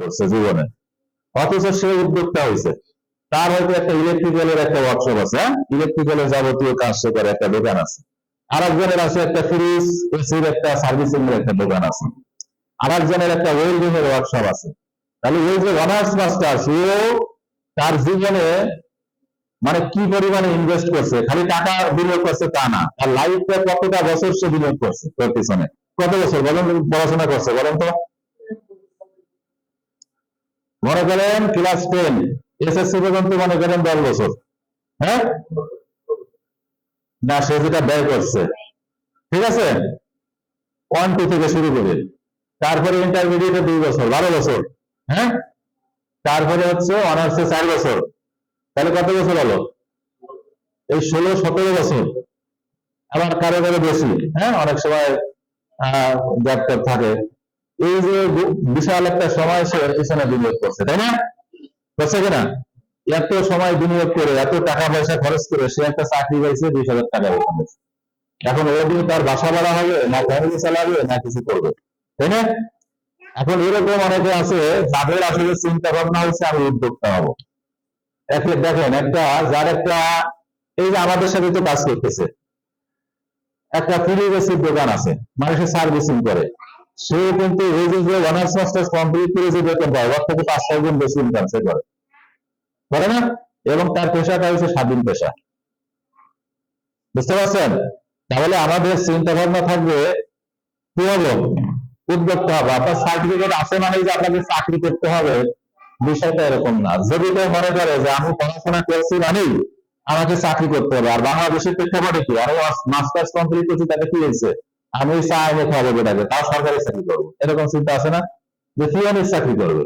করছে জীবনে। অথচ সে উদ্যোক্তা হয়েছে তার হয়তো একটা ইলেকট্রিক্যালের একটা ওয়ার্কশপ আছে হ্যাঁ? ইলেকট্রিক্যালের যাবতীয় কাজ সে করে, একটা দোকান আছে। আর একজনের আছে একটা ফ্রিজ এসির একটা সার্ভিসিং এর একটা দোকান আছে। আর একজনের একটা ওয়েল্ডিং এর ওয়ার্কশপ আছে। তাহলে ওই যে অনার্স মাস্টার সেও তার জীবনে মানে কি পরিমাণে ইনভেস্ট করছে? খালি টাকা বিনিয়োগ করছে তা না। তার লাইফে কতটা বছর সে বিনিয়োগ করছে? তোর পিছনে। কত বছর? বলেন, পড়াশোনা করছে, বলেন তো। মনে করেন ক্লাস টেন এসএসসি পর্যন্ত মনে করেন দশ বছর। হ্যাঁ? না, সে যেটা ব্যয় করছে। ঠিক আছে? ওয়ান টু থেকে শুরু করে। তারপরে ইন্টারমিডিয়েটে দুই বছর, বারো বছর। হ্যাঁ? তারপরে হচ্ছে অনার্সে চার বছর। তাহলে কত বছর হলো? এই ষোলো, সতেরো বছর। আবার কারও কারও বেশি। হ্যাঁ? অনেক সময় ট্যাপ থাকে। এই যে বিশাল একটা সময় সে পিছনে বিনিয়োগ করছে, তাই না? করছে কিনা? এত সময় বিনিয়োগ করে, এত টাকা পয়সা খরচ করে সে একটা চাকরি পাইছে বিশ হাজার টাকা বেতন। এখন ও দিয়ে তার বাসা ভাড়া হবে, না ফ্যামিলি চালাবে, না কিছু করবে, তাই না? এখন এরকম অনেকে আছে, যাদের আসলে চিন্তা ভাবনা হচ্ছে, আমি উদ্যোক্তা হব। দেখেন, একটা, যার একটা, এই যে আমাদের সাথে তো কাজ করতেছে। একটা ফ্রিবেসির দোকান আছে, মানুষের সার্ভিসিং করে। সে কিন্তু অনার্স মাস্টার্স কমপ্লিট করে বেতন পায় ওর থেকে পাঁচ, ছয় গুণ বেশি ইনকাম সে করে। করে না? এবং তার পেশাটা হচ্ছে স্বাধীন পেশা। বুঝতে পারছেন? তাহলে আমাদের চিন্তা ভাবনা থাকবে, কি হলো উদ্যোক্তা হবে আপনার সার্টিফিকেট আছে মানে যে আপনাকে চাকরি করতে হবে। বিষয়টা এরকম না। যদি কেউ মনে করে যে আমি পড়াশোনা করছি মানেই আমাকে চাকরি করতে হবে, আর বাংলাদেশের প্রেক্ষাপটে কি? আরও মাস্টার্স কমপ্লিট করছি তাকে কি হয়েছে? আমি চা এনে খাওয়াবো বেটাকে তাও সরকারি চাকরি করব। এরকম চিন্তা আছে না? যে অনেক চাকরি করবে।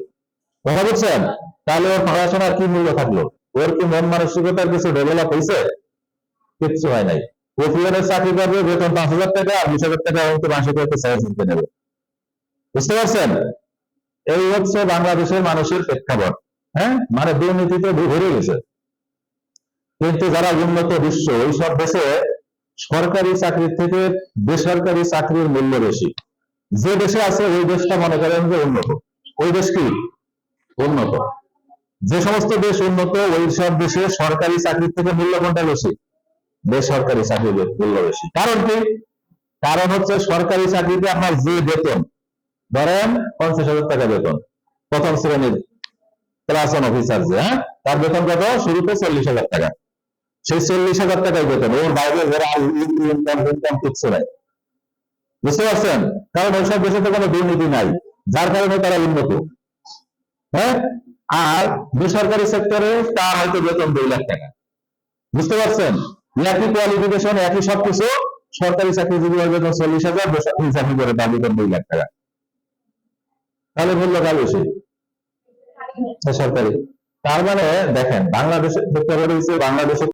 কথা বুঝছেন? তাহলে ওর পড়াশোনার কি মূল্য থাকল? ওর কি মন মানসিকতার কিছু ডেভেলপ হয়েছে কিচ্ছু হয় নাই। ও চাকরি করবে, বেতন পাঁচ হাজার টাকা, আর বিশ হাজার টাকা সাহায্য দিতে নেবে। বুঝতে পারছেন? এই হচ্ছে বাংলাদেশের মানুষের প্রেক্ষাপট হ্যাঁ? মানে দুর্নীতিতে ভরে গেছে। কিন্তু যারা উন্নত বিশ্ব, এইসব দেশে সরকারি চাকরির থেকে বেসরকারি চাকরির মূল্য বেশি। যে দেশে আছে, ওই দেশটা মনে করেন যে উন্নত। ওই দেশ কি? উন্নত। যে সমস্ত দেশ উন্নত, ওই সব দেশে সরকারি চাকরির থেকে মূল্য কোনটা বেশি। বেসরকারি চাকরির মূল্য বেশি। কারণ কি? কারণ হচ্ছে সরকারি চাকরিতে আপনার যে বেতন, ধরেন পঞ্চাশ হাজার টাকা বেতন, প্রথম শ্রেণির ক্লাস অফিসার যে হ্যাঁ? তার বেতন কত? শুরুতে চল্লিশ হাজার টাকা। সেই চল্লিশ হাজার টাকায় বেতন। ওর বাইরে যারা ইনকাম ইনকাম কিচ্ছু নাই বুঝতে পারছেন? কারণ ওইসব দেশে তো কোনো দুর্নীতি নাই। যার কারণে তারা উন্নত। হ্যাঁ? আর বেসরকারি সেক্টরে তার হয়তো বেতন দুই লাখ টাকা। বুঝতে পারছেন? একই কোয়ালিফিকেশন একই সবকিছু সরকারি চাকরিজীবী বেতন চল্লিশ হাজার, বেসরকারি চাকরি করে তার বেতন দুই লাখ টাকা। তাহলে বলল কাল বেশি? সরকারি তার মানে দেখেন বাংলাদেশের প্রেক্ষাপটে হচ্ছে বাংলাদেশে